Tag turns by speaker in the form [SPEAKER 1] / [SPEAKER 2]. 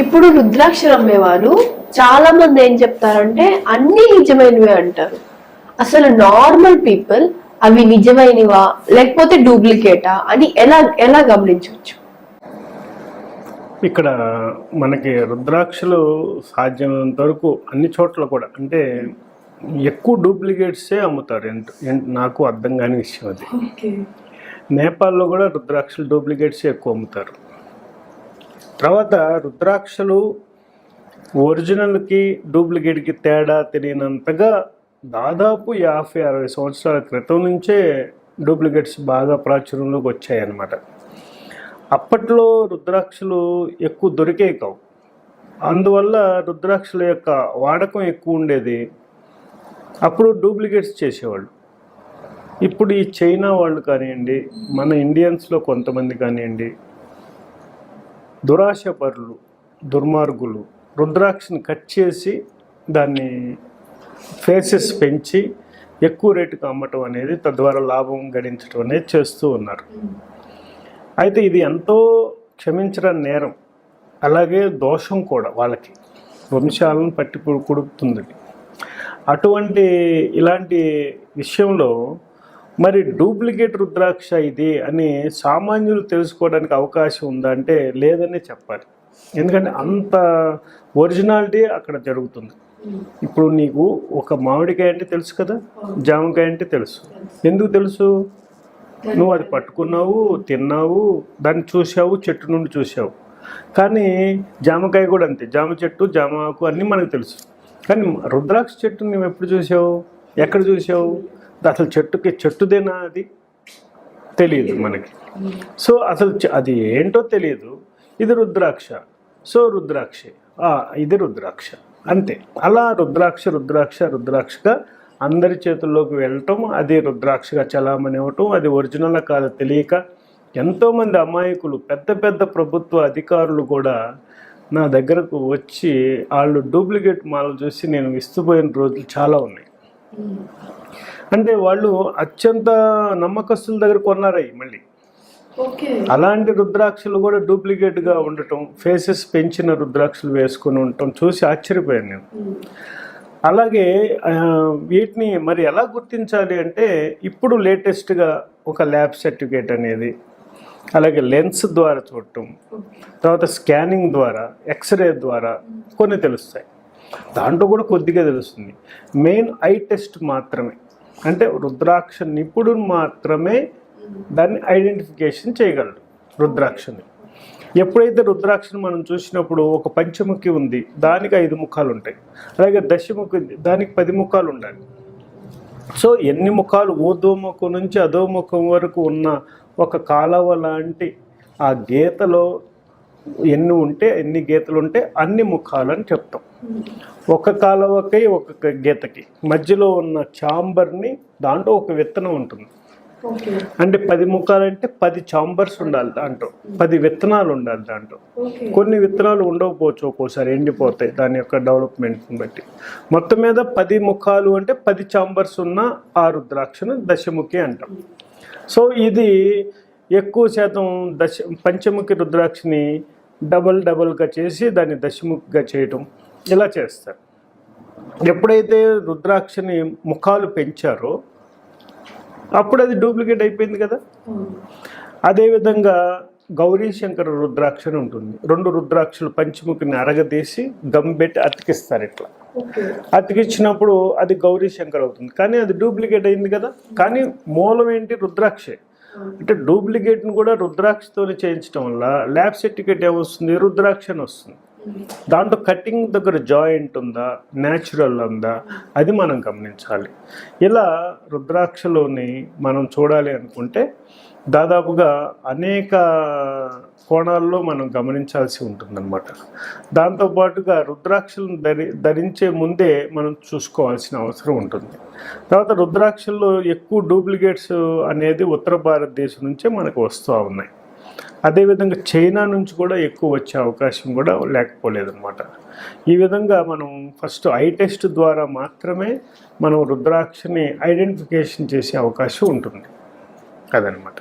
[SPEAKER 1] ఇప్పుడు రుద్రాక్షలు అమ్మేవారు చాలా మంది ఏం చెప్తారంటే అన్ని నిజమైనవే అంటారు. అసలు నార్మల్ పీపుల్ అవి నిజమైనవా లేకపోతే డూప్లికేటా అని ఎలా ఎలా గమనించవచ్చు?
[SPEAKER 2] ఇక్కడ మనకి రుద్రాక్షలు సాధ్యమైనంత వరకు అన్ని చోట్ల కూడా అంటే ఎక్కువ డూప్లికేట్సే అమ్ముతారు. నాకు అర్థం కాని విషయం అది. నేపాల్లో కూడా రుద్రాక్షలు డూప్లికేట్స్ ఎక్కువ అమ్ముతారు. తర్వాత రుద్రాక్షలు ఒరిజినల్కి డూప్లికేట్కి తేడా తెలియనంతగా దాదాపు యాభై అరవై సంవత్సరాల క్రితం నుంచే డూప్లికేట్స్ బాగా ప్రాచుర్యంలోకి వచ్చాయి అన్నమాట అప్పట్లో రుద్రాక్షలు ఎక్కువ దొరికే కావు. అందువల్ల రుద్రాక్షల యొక్క వాడకం ఎక్కువ ఉండేది. అప్పుడు డూప్లికేట్స్ చేసేవాళ్ళు. ఇప్పుడు ఈ చైనా వాళ్ళు కానివ్వండి మన ఇండియన్స్లో కొంతమంది కానివ్వండి దురాశపరులు దుర్మార్గులు రుద్రాక్షని కట్ చేసి దాన్ని ఫేసెస్ పెంచి ఎక్కువ రేటుకి అమ్మటం అనేది తద్వారా లాభం గడించడం అనేది చేస్తూ ఉన్నారు. అయితే ఇది ఎంతో క్షమించడం నేరం. అలాగే దోషం కూడా వాళ్ళకి. వంశాలను పట్టి కుడుపుతుంది. అటువంటి ఇలాంటి విషయంలో మరి డూప్లికేట్ రుద్రాక్ష ఇది అని సామాన్యులు తెలుసుకోవడానికి అవకాశం ఉందా అంటే లేదనే చెప్పాలి. ఎందుకంటే అంత ఒరిజినాలిటీ అక్కడ జరుగుతుంది. ఇప్పుడు నీకు ఒక మామిడికాయ అంటే తెలుసు కదా? జామకాయ అంటే తెలుసు. ఎందుకు తెలుసు? నువ్వు అది పట్టుకున్నావు తిన్నావు దాన్ని చూసావు చెట్టు నుండి చూసావు కానీ జామకాయ కూడా అంతే. జామ చెట్టు జామ ఆకు అన్నీ మనకు తెలుసు. కానీ రుద్రాక్ష చెట్టు నువ్వు ఎప్పుడు చూసావు ఎక్కడ చూసావు అసలు చెట్టుకి చెట్టుదేనా అది? తెలియదు మనకి. సో అసలు అది ఏంటో తెలియదు. ఇది రుద్రాక్ష. సో రుద్రాక్ష. ఇది రుద్రాక్ష. అంతే. అలా రుద్రాక్ష రుద్రాక్ష రుద్రాక్షగా అందరి చేతుల్లోకి వెళ్ళటం అది రుద్రాక్షగా చలామణి అవ్వటం అది ఒరిజినల్ కాదు తెలియక ఎంతోమంది అమాయకులు పెద్ద పెద్ద ప్రభుత్వ అధికారులు కూడా నా దగ్గరకు వచ్చి వాళ్ళు డూప్లికేట్ మాలలు చూసి నేను విస్తుపోయిన రోజులు చాలా ఉన్నాయి. అంటే వాళ్ళు అత్యంత నమ్మకస్తుల దగ్గర కొన్నారయ్యి మళ్ళీ. అలాంటి రుద్రాక్షలు కూడా డూప్లికేట్గా ఉండటం ఫేసెస్ పెంచిన రుద్రాక్షలు వేసుకొని ఉండటం చూసి ఆశ్చర్యపోయాను నేను. అలాగే వీటిని మరి ఎలా గుర్తించాలి అంటే ఇప్పుడు లేటెస్ట్గా ఒక ల్యాబ్ సర్టిఫికేట్ అనేది అలాగే లెన్స్ ద్వారా చూడటం తర్వాత స్కానింగ్ ద్వారా ఎక్స్రే ద్వారా కొన్ని తెలుస్తాయి. దాంట్లో కూడా కొద్దిగా తెలుస్తుంది. మెయిన్ ఐ టెస్ట్ మాత్రమే. అంటే రుద్రాక్ష నిపుణుడు మాత్రమే దాన్ని ఐడెంటిఫికేషన్ చేయగలడు రుద్రాక్షని. ఎప్పుడైతే రుద్రాక్షని మనం చూసినప్పుడు ఒక పంచముఖి ఉంది దానికి ఐదు ముఖాలు ఉంటాయి అలాగే దశముఖి ఉంది దానికి పది ముఖాలు ఉండాలి సో ఎన్ని ముఖాలు? ఊర్ధ్వముఖం నుంచి అధోముఖం వరకు ఉన్న ఒక కాలవ లాంటి ఆ గీతలో ఎన్ని ఉంటే ఎన్ని గీతలు ఉంటే అన్ని ముఖాలని చెప్తాం. ఒక కాలవకి ఒక గీతకి. మధ్యలో ఉన్న చాంబర్ని దాంట్లో ఒక విత్తనం ఉంటుంది. అంటే పది ముఖాలంటే పది చాంబర్స్ ఉండాలి దాంట్లో. పది విత్తనాలు ఉండాలి దాంట్లో. కొన్ని విత్తనాలు ఉండకపోవచ్చు ఒక్కోసారి ఎండిపోతాయి. దాని యొక్క డెవలప్మెంట్ని బట్టి. మొత్తం మీద పది ముఖాలు అంటే పది చాంబర్స్ ఉన్న ఆ రుద్రాక్షను దశముఖి అంటాం. సో ఇది ఎక్కువ శాతం దశ పంచముఖి రుద్రాక్షని డబల్ డబల్గా చేసి దాన్ని దశముఖిగా చేయటం. ఇలా చేస్తారు. ఎప్పుడైతే రుద్రాక్షని ముఖాలు పెంచారో అప్పుడు అది డూప్లికేట్ అయిపోయింది కదా. అదేవిధంగా గౌరీ శంకర రుద్రాక్ష అని ఉంటుంది. రెండు రుద్రాక్షలు పంచముఖిని అరగదీసి గమ్ పెట్టి అతికిస్తారు ఇట్లా. అతికిచ్చినప్పుడు అది గౌరీ శంకర్ అవుతుంది. కానీ అది డూప్లికేట్ అయింది కదా. కానీ మూలం ఏంటి? రుద్రాక్షే. అంటే డూప్లికేట్ని కూడా రుద్రాక్షతోనే చేయించడం వల్ల ల్యాబ్ సర్టిఫికేట్ ఏమొస్తుంది? రుద్రాక్ష అని వస్తుంది. దాంట్లో కటింగ్ దగ్గర జాయింట్ ఉందా న్యాచురల్ ఉందా? అది మనం గమనించాలి. ఇలా రుద్రాక్షలోని మనం చూడాలి అనుకుంటే దాదాపుగా అనేక కోణాల్లో మనం గమనించాల్సి ఉంటుందన్నమాట. దాంతోపాటుగా రుద్రాక్షలను ధరి ధరించే ముందే మనం చూసుకోవాల్సిన అవసరం ఉంటుంది. తర్వాత రుద్రాక్షల్లో ఎక్కువ డూప్లికేట్స్ అనేది ఉత్తర భారతదేశం నుంచే మనకు వస్తూ ఉన్నాయి. అదేవిధంగా చైనా నుంచి కూడా ఎక్కువ వచ్చే అవకాశం కూడా లేకపోలేదన్నమాట. ఈ విధంగా మనం ఫస్ట్ ఐ టెస్ట్ ద్వారా మాత్రమే మనం రుద్రాక్షని ఐడెంటిఫికేషన్ చేసే అవకాశం ఉంటుంది. అదనమాట